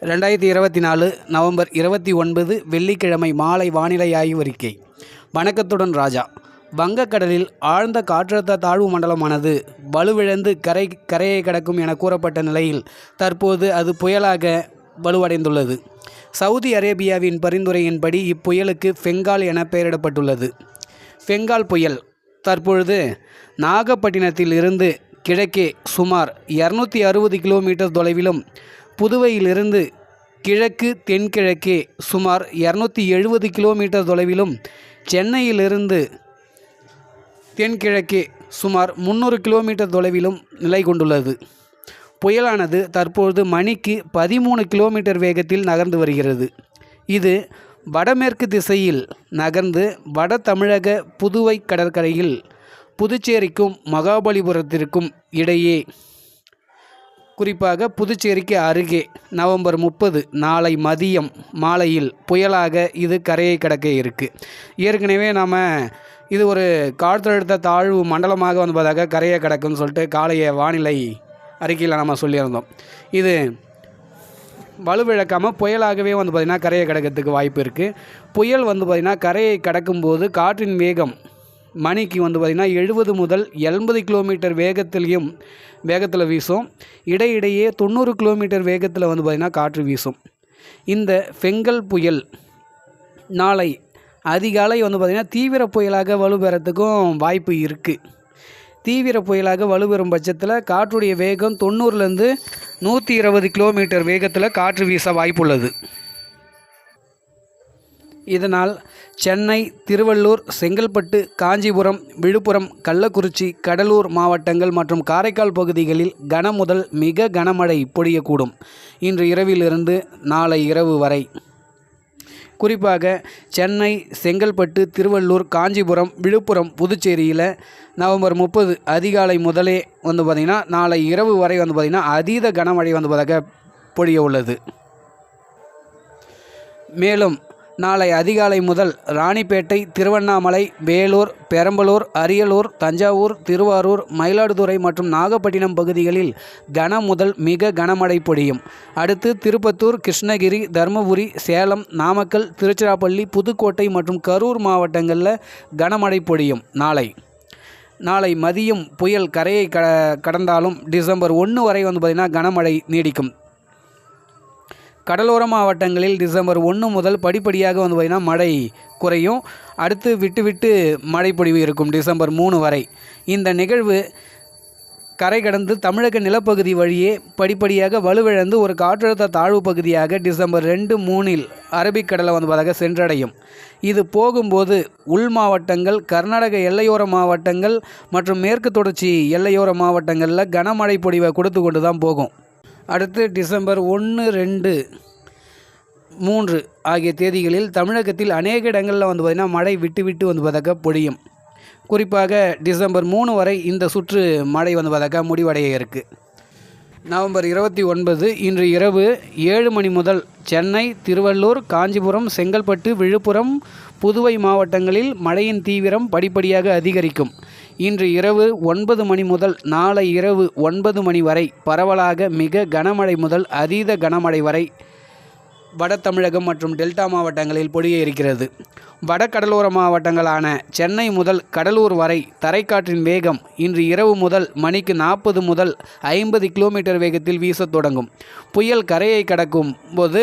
ரெண்டாயிரத்தி இருபத்தி நாலு நவம்பர் இருபத்தி ஒன்பது வெள்ளிக்கிழமை மாலை வானிலை ஆய்வறிக்கை வணக்கத்துடன் ராஜா. வங்கக்கடலில் ஆழ்ந்த காற்றழுத்த தாழ்வு மண்டலமானது வலுவிழந்து கரை கரையை கடக்கும் என கூறப்பட்ட நிலையில் தற்போது அது புயலாக வலுவடைந்துள்ளது. சவுதி அரேபியாவின் பரிந்துரையின்படி இப்புயலுக்கு பெங்கால் என பெயரிடப்பட்டுள்ளது. பெங்கால் புயல் தற்பொழுது நாகப்பட்டினத்தில் இருந்து கிழக்கே சுமார் இரநூத்தி அறுபது கிலோமீட்டர் தொலைவிலும் புதுவையிலிருந்து கிழக்கு தென்கிழக்கே சுமார் இரநூத்தி எழுபது கிலோமீட்டர் தொலைவிலும் சென்னையிலிருந்து தென்கிழக்கே சுமார் முந்நூறு கிலோமீட்டர் தொலைவிலும் நிலை கொண்டுள்ளது. புயலானது தற்பொழுது மணிக்கு பதிமூணு கிலோமீட்டர் வேகத்தில் நகர்ந்து வருகிறது. இது வடமேற்கு திசையில் நகர்ந்து வட தமிழக புதுவை கடற்கரையில் புதுச்சேரிக்கும் மகாபலிபுரத்திற்கும் இடையே குறிப்பாக புதுச்சேரிக்கு அருகே நவம்பர் முப்பது நாளை மதியம் மாலையில் புயலாக இது கரையை கடக்க இருக்குது ஏற்கனவே நாம் இது ஒரு காற்றழுத்த தாழ்வு மண்டலமாக வந்ததாக கரையை கிடக்குன்னு சொல்லிட்டு காலைய வானிலை அறிக்கையில் நம்ம சொல்லியிருந்தோம். இது வலுவிழக்காமல் புயலாகவே வந்து பார்த்திங்கன்னா கரையை கடக்கிறதுக்கு வாய்ப்பு இருக்குது புயல் வந்து பார்த்திங்கன்னா கரையை கடக்கும்போது காற்றின் வேகம் மணிக்கு வந்து பார்த்திங்கன்னா எழுபது முதல் எண்பது கிலோமீட்டர் வேகத்திலையும் வேகத்தில் வீசும். இடையிடையே தொண்ணூறு கிலோமீட்டர் வேகத்தில் வந்து பார்த்திங்கன்னா காற்று வீசும். இந்த ஃபெங்கல் புயல் நாளை அதிகாலை வந்து பார்த்திங்கன்னா தீவிர புயலாக வலுப்பெறத்துக்கும் வாய்ப்பு இருக்குது தீவிர புயலாக வலுப்பெறும் பட்சத்தில் காற்றுடைய வேகம் தொண்ணூறுலேருந்து நூற்றி இருபது கிலோமீட்டர் வேகத்தில் காற்று வீச வாய்ப்புள்ளது. இதனால் சென்னை திருவள்ளூர் செங்கல்பட்டு காஞ்சிபுரம் விழுப்புரம் கள்ளக்குறிச்சி கடலூர் மாவட்டங்கள் மற்றும் காரைக்கால் பகுதிகளில் கனமுதல் மிக கனமழை பொழியக்கூடும். இன்று இரவிலிருந்து நாளை இரவு வரை. குறிப்பாக சென்னை செங்கல்பட்டு திருவள்ளூர் காஞ்சிபுரம் விழுப்புரம் புதுச்சேரியில் நவம்பர் முப்பது அதிகாலை முதலே வந்து பார்த்திங்கன்னா நாளை இரவு வரை வந்து பார்த்திங்கன்னா அதீத கனமழை வந்து பார்த்தாக்க பொழிய உள்ளது. மேலும் நாளை அதிகாலை முதல் ராணிப்பேட்டை திருவண்ணாமலை வேலூர் பெரம்பலூர் அரியலூர் தஞ்சாவூர் திருவாரூர் மயிலாடுதுறை மற்றும் நாகப்பட்டினம் பகுதிகளில் கன முதல் மிக கனமழை பொழியும். அடுத்து திருப்பத்தூர் கிருஷ்ணகிரி தருமபுரி சேலம் நாமக்கல் திருச்சிராப்பள்ளி புதுக்கோட்டை மற்றும் கரூர் மாவட்டங்களில் கனமழை பொழியும் நாளை. நாளை மதியம் புயல் கரையை க கடந்தாலும் டிசம்பர் ஒன்று வரை வந்து பார்த்திங்கன்னா கனமழை நீடிக்கும். கடலோர மாவட்டங்களில் டிசம்பர் ஒன்று முதல் படிப்படியாக வந்து பார்த்திங்கன்னா மழை குறையும். அடுத்து விட்டு விட்டு மழை பொழிவு இருக்கும் டிசம்பர் மூணு வரை. இந்த நிகழ்வு கரை கடந்து தமிழக நிலப்பகுதி வழியே படிப்படியாக வலுவிழந்து ஒரு காற்றழுத்த தாழ்வு பகுதியாக டிசம்பர் ரெண்டு மூணில் அரபிக்கடலை வந்து பார்த்தாக்க சென்றடையும். இது போகும்போது உள் மாவட்டங்கள் கர்நாடக எல்லையோர மாவட்டங்கள் மற்றும் மேற்கு தொடர்ச்சி எல்லையோர மாவட்டங்களில் கனமழை பொடிவை கொடுத்து கொண்டு தான் போகும். அடுத்து டிசம்பர் ஒன்று ரெண்டு மூன்று ஆகிய தேதிகளில் தமிழகத்தில் அநேக இடங்களில் வந்து பார்த்திங்கன்னா மழை விட்டு விட்டு வந்து பார்த்தாக்க பொழியும். குறிப்பாக டிசம்பர் மூணு வரை இந்த சுற்று மழை வந்து பார்த்தாக்கா முடிவடைய இருக்குது நவம்பர் இருபத்தி ஒன்பது இன்று இரவு ஏழு மணி முதல் சென்னை திருவள்ளூர் காஞ்சிபுரம் செங்கல்பட்டு விழுப்புரம் புதுவை மாவட்டங்களில் மழையின் தீவிரம் படிப்படியாக அதிகரிக்கும். இன்று இரவு ஒன்பது மணி முதல் நாளை இரவு ஒன்பது மணி வரை பரவலாக மிக கனமழை முதல் அதீத கனமழை வரை வட தமிழகம் மற்றும் டெல்டா மாவட்டங்களில் பொழிய இருக்கிறது. வட கடலோர மாவட்டங்களான சென்னை முதல் கடலூர் வரை தரைக்காற்றின் வேகம் இன்று இரவு முதல் மணிக்கு நாற்பது முதல் ஐம்பது கிலோமீட்டர் வேகத்தில் வீசத் தொடங்கும். புயல் கரையை கடக்கும் போது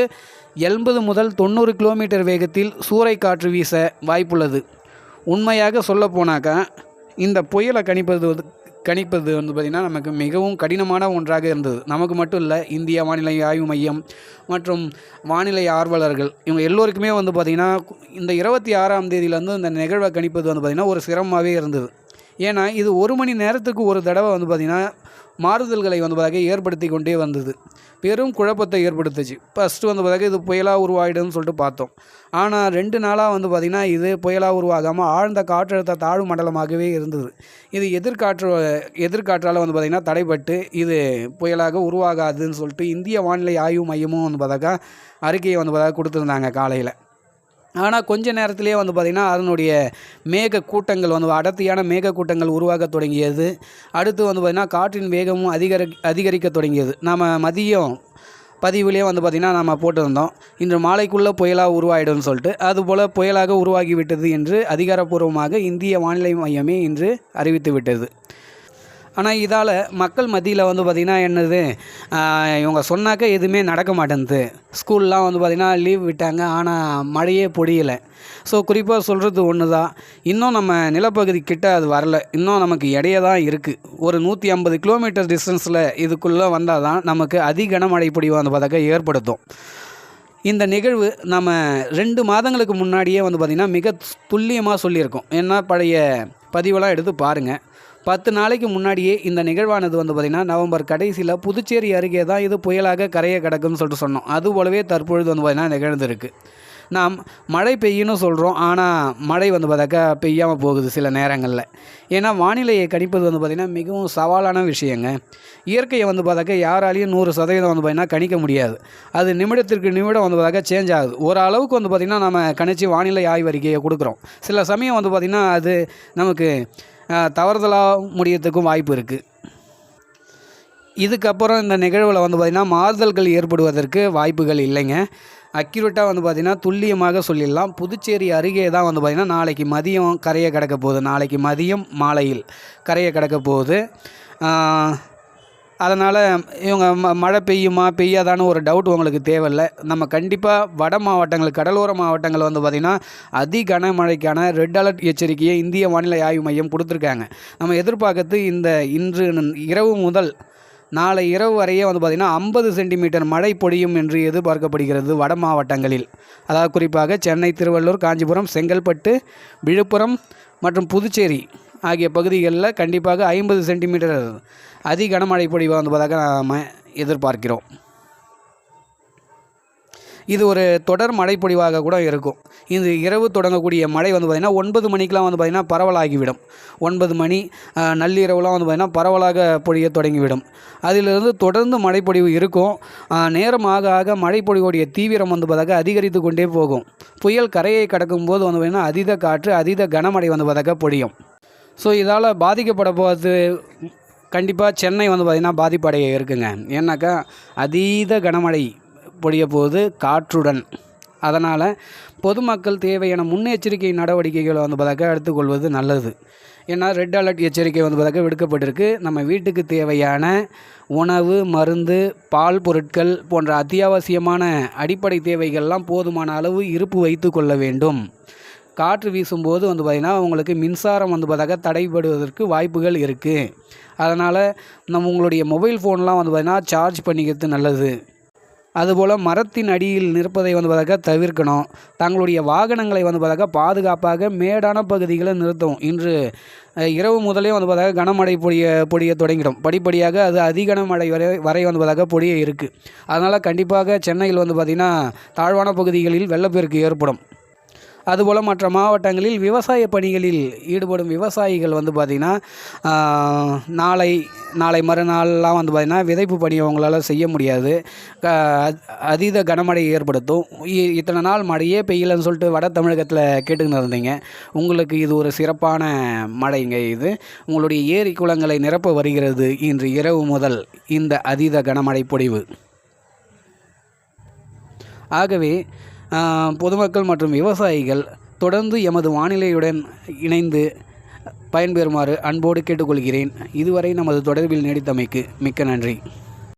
எண்பது முதல் தொண்ணூறு கிலோமீட்டர் வேகத்தில் சூறைக்காற்று வீச வாய்ப்புள்ளது. உண்மையாக சொல்லப்போனாக்கா இந்த புயலை கணிப்பது வந்து கணிப்பது வந்து பார்த்திங்கன்னா நமக்கு மிகவும் கடினமான ஒன்றாக இருந்தது. நமக்கு மட்டும் இல்லை இந்திய வானிலை ஆய்வு மையம் மற்றும் வானிலை ஆர்வலர்கள் இவங்க எல்லோருக்குமே வந்து பார்த்திங்கன்னா இந்த இருபத்தி ஆறாம் தேதியிலேருந்து இந்த நிகழ்வை கணிப்பது வந்து பார்த்திங்கன்னா ஒரு சிரமமாகவே இருந்தது. ஏன்னா இது ஒரு மணி நேரத்துக்கு ஒரு தடவை வந்து பார்த்திங்கன்னா மாறுதல்களை வந்து பார்த்தாக்க ஏற்படுத்தி கொண்டே வந்தது. பெரும் குழப்பத்தை ஏற்படுத்துச்சு. ஃபஸ்ட்டு வந்து பார்த்தாக்க இது புயலாக உருவாகிடும்னு சொல்லிட்டு பார்த்தோம். ஆனால் ரெண்டு நாளாக வந்து பார்த்திங்கன்னா இது புயலாக உருவாகாமல் ஆழ்ந்த காற்றழுத்த தாழ்வு மண்டலமாகவே இருந்தது. இது எதிர்காற்று எதிர்காற்றால் வந்து பார்த்திங்கன்னா தடைப்பட்டு இது புயலாக உருவாகாதுன்னு சொல்லிட்டு இந்திய வானிலை ஆய்வு மையமும் வந்து பார்த்தாக்கா அறிக்கையை வந்து பார்த்தா கொடுத்துருந்தாங்க காலையில். ஆனால் கொஞ்ச நேரத்திலேயே வந்து பார்த்திங்கன்னா அதனுடைய மேக கூட்டங்கள் வந்து அடர்த்தியான மேக கூட்டங்கள் உருவாக தொடங்கியது. அடுத்து வந்து பார்த்திங்கன்னா காற்றின் வேகமும் அதிகரி அதிகரிக்க தொடங்கியது. நாம் மதியம் பதிவுலேயே வந்து பார்த்திங்கன்னா நம்ம போட்டிருந்தோம். இன்று மாலைக்குள்ளே புயலாக உருவாயிடும் சொல்லிட்டு அதுபோல் புயலாக உருவாகிவிட்டது என்று அதிகாரப்பூர்வமாக இந்திய வானிலை மையமே இன்று அறிவித்து விட்டது ஆனால் இதால் மக்கள் மத்தியில் வந்து பார்த்திங்கன்னா என்னது? இவங்க சொன்னாக்க எதுவுமே நடக்க மாட்டேங்குது ஸ்கூல்லாம் வந்து பார்த்திங்கன்னா லீவ் விட்டாங்க. ஆனால் மழையே பொடியலை ஸோ குறிப்பாக சொல்கிறது ஒன்று தான் இன்னும் நம்ம நிலப்பகுதி கிட்ட அது வரல. இன்னும் நமக்கு இடையே தான் இருக்குது ஒரு நூற்றி ஐம்பது கிலோமீட்டர் டிஸ்டன்ஸில் இதுக்குள்ளே வந்தால் தான் நமக்கு அதி கனமழை பொழிவு வந்து பார்த்தாக்க ஏற்படுத்தும். இந்த நிகழ்வு நம்ம ரெண்டு மாதங்களுக்கு முன்னாடியே வந்து பார்த்திங்கன்னா மிக துல்லியமாக சொல்லியிருக்கோம். ஏன்னா பழைய பதிவெல்லாம் எடுத்து பாருங்கள் பத்து நாளைக்கு முன்னாடியே இந்த நிகழ்வானது வந்து பார்த்திங்கன்னா நவம்பர் கடைசியில் புதுச்சேரி அருகே தான் இது புயலாக கரையை கிடக்குன்னு சொல்லிட்டு சொன்னோம். அது போலவே தற்பொழுது வந்து பார்த்திங்கன்னா நிகழ்ந்திருக்கு. நாம் மழை பெய்யும்னு சொல்கிறோம் ஆனால் மழை வந்து பார்த்தாக்கா பெய்யாமல் போகுது சில நேரங்களில். ஏன்னா வானிலையை கணிப்பது வந்து பார்த்திங்கன்னா மிகவும் சவாலான விஷயங்க. இயற்கையை வந்து பார்த்தாக்கா யாராலையும் நூறு சதவீதம் வந்து பார்த்திங்கன்னா கணிக்க முடியாது. அது நிமிடத்திற்கு நிமிடம் வந்து பார்த்தாக்கா சேஞ்ச் ஆகுது. ஓரளவுக்கு வந்து பார்த்திங்கன்னா நம்ம கணிச்சு வானிலை ஆய்வறிக்கையை கொடுக்குறோம். சில சமயம் வந்து பார்த்திங்கன்னா அது நமக்கு தவறுதலாக முடியறதுக்கும் வாய்ப்பு இருக்குது இதுக்கப்புறம் இந்த நிகழ்வில் வந்து பார்த்திங்கன்னா மாறுதல்கள் ஏற்படுவதற்கு வாய்ப்புகள் இல்லைங்க. அக்யூரேட்டாக வந்து பார்த்திங்கன்னா துல்லியமாக சொல்லிடலாம். புதுச்சேரி அருகே தான் வந்து பார்த்திங்கன்னா நாளைக்கு மதியம் கரையை கிடக்க போகுது. நாளைக்கு மதியம் மாலையில் கரையை கிடக்க போகுது. அதனால் இவங்க ம மழை பெய்யுமா பெய்யாதான்னு ஒரு டவுட் உங்களுக்கு தேவையில்லை. நம்ம கண்டிப்பாக வட மாவட்டங்கள் கடலோர மாவட்டங்கள் வந்து பார்த்திங்கன்னா அதி கனமழைக்கான ரெட் அலர்ட் எச்சரிக்கையை இந்திய வானிலை ஆய்வு மையம் கொடுத்துருக்காங்க. நம்ம எதிர்பார்க்கறது இந்த இன்று இரவு முதல் நாளை இரவு வரையே வந்து பார்த்திங்கன்னா ஐம்பது சென்டிமீட்டர் மழை பொழியும் என்று எதிர்பார்க்கப்படுகிறது வட மாவட்டங்களில். அதாவது குறிப்பாக சென்னை திருவள்ளூர் காஞ்சிபுரம் செங்கல்பட்டு விழுப்புரம் மற்றும் புதுச்சேரி ஆகிய பகுதிகளில் கண்டிப்பாக ஐம்பது சென்டிமீட்டர் அதி கனமழை பொழிவு வந்ததாக நாம் எதிர்பார்க்கிறோம். இது ஒரு தொடர் மழைப்பொழிவாக கூட இருக்கும். இது இரவு தொடங்கக்கூடிய மழை வந்து பார்த்திங்கன்னா ஒன்பது மணிக்கெலாம் வந்து பார்த்திங்கன்னா பரவலாகிவிடும். ஒன்பது மணி நள்ளிரவுலாம் வந்து பார்த்திங்கன்னா பரவலாக பொழிய தொடங்கிவிடும். அதிலிருந்து தொடர்ந்து மழைப்பொழிவு இருக்கும். நேரம் ஆக ஆக மழைப்பொழிவுடைய தீவிரம் வந்து பார்த்தாக்க அதிகரித்து கொண்டே போகும். புயல் கரையை கடக்கும் போது வந்து பார்த்திங்கன்னா அதீத காற்று அதீத கனமழை வந்து பார்த்தாக்க பொழியும். ஸோ இதால் பாதிக்கப்பட போகிறது கண்டிப்பாக சென்னை வந்து பார்த்திங்கன்னா பாதிப்படைய இருக்குங்க. ஏன்னாக்கா அதீத கனமழை பொழிய போது காற்றுடன். அதனால் பொதுமக்கள் தேவையான முன்னெச்சரிக்கை நடவடிக்கைகளை வந்து பார்த்தாக்கா எடுத்துக்கொள்வது நல்லது. ஏன்னா ரெட் அலர்ட் எச்சரிக்கை வந்து பார்த்தாக்கா விடுக்கப்பட்டிருக்கு. நம்ம வீட்டுக்கு தேவையான உணவு மருந்து பால் பொருட்கள் போன்ற அத்தியாவசியமான அடிப்படை தேவைகள்லாம் போதுமான அளவு இருப்பு வைத்து கொள்ள வேண்டும். காற்று வீசும்போது வந்து பார்த்திங்கன்னா உங்களுக்கு மின்சாரம் வந்து பார்த்தாக்கா தடைபடுவதற்கு வாய்ப்புகள் இருக்குது அதனால் நம்ம உங்களுடைய மொபைல் ஃபோன்லாம் வந்து பார்த்திங்கன்னா சார்ஜ் பண்ணிக்கிறது நல்லது. அதுபோல் மரத்தின் அடியில் நிற்பதை வந்து பார்த்தாக்கா தவிர்க்கணும். தங்களுடைய வாகனங்களை வந்து பார்த்தாக்கா பாதுகாப்பாக மேடான பகுதிகளை நிறுத்தவும் இன்று இரவு முதலே வந்து பார்த்தாக்கா கனமழை பொழிய பொழிய தொடங்கிடும். படிப்படியாக அது அதிகனமழை வரை வரை வந்து பார்த்தாக்கா பொழிய இருக்குது அதனால் கண்டிப்பாக சென்னையில் வந்து பார்த்திங்கன்னா தாழ்வான பகுதிகளில் வெள்ளப்பெருக்கு ஏற்படும். அதுபோல் மற்ற மாவட்டங்களில் விவசாய பணிகளில் ஈடுபடும் விவசாயிகள் வந்து பார்த்திங்கன்னா நாளை நாளை மறுநாள்லாம் வந்து பார்த்திங்கன்னா விதைப்பு பணி அவங்களால செய்ய முடியாது. அதீத கனமழை ஏற்படுத்தும். இ- இத்தனை நாள் மழையே பெய்யலன்னு சொல்லிட்டு வட தமிழகத்தில் கேட்டுக்கின்னு இருந்தீங்க. உங்களுக்கு இது ஒரு சிறப்பான மழைங்க இது. உங்களுடைய ஏரி குளங்களை நிரப்ப வருகிறது இன்று இரவு முதல் இந்த அதீத கனமழை பொழிவு. ஆகவே பொதுமக்கள் மற்றும் விவசாயிகள் தொடர்ந்து எமது வானிலையுடன் இணைந்து பயன்பெறுமாறு அன்போடு கேட்டுக்கொள்கிறேன். இதுவரை நமது தொடர்பில் நீடித்தமைக்கு மிக்க நன்றி.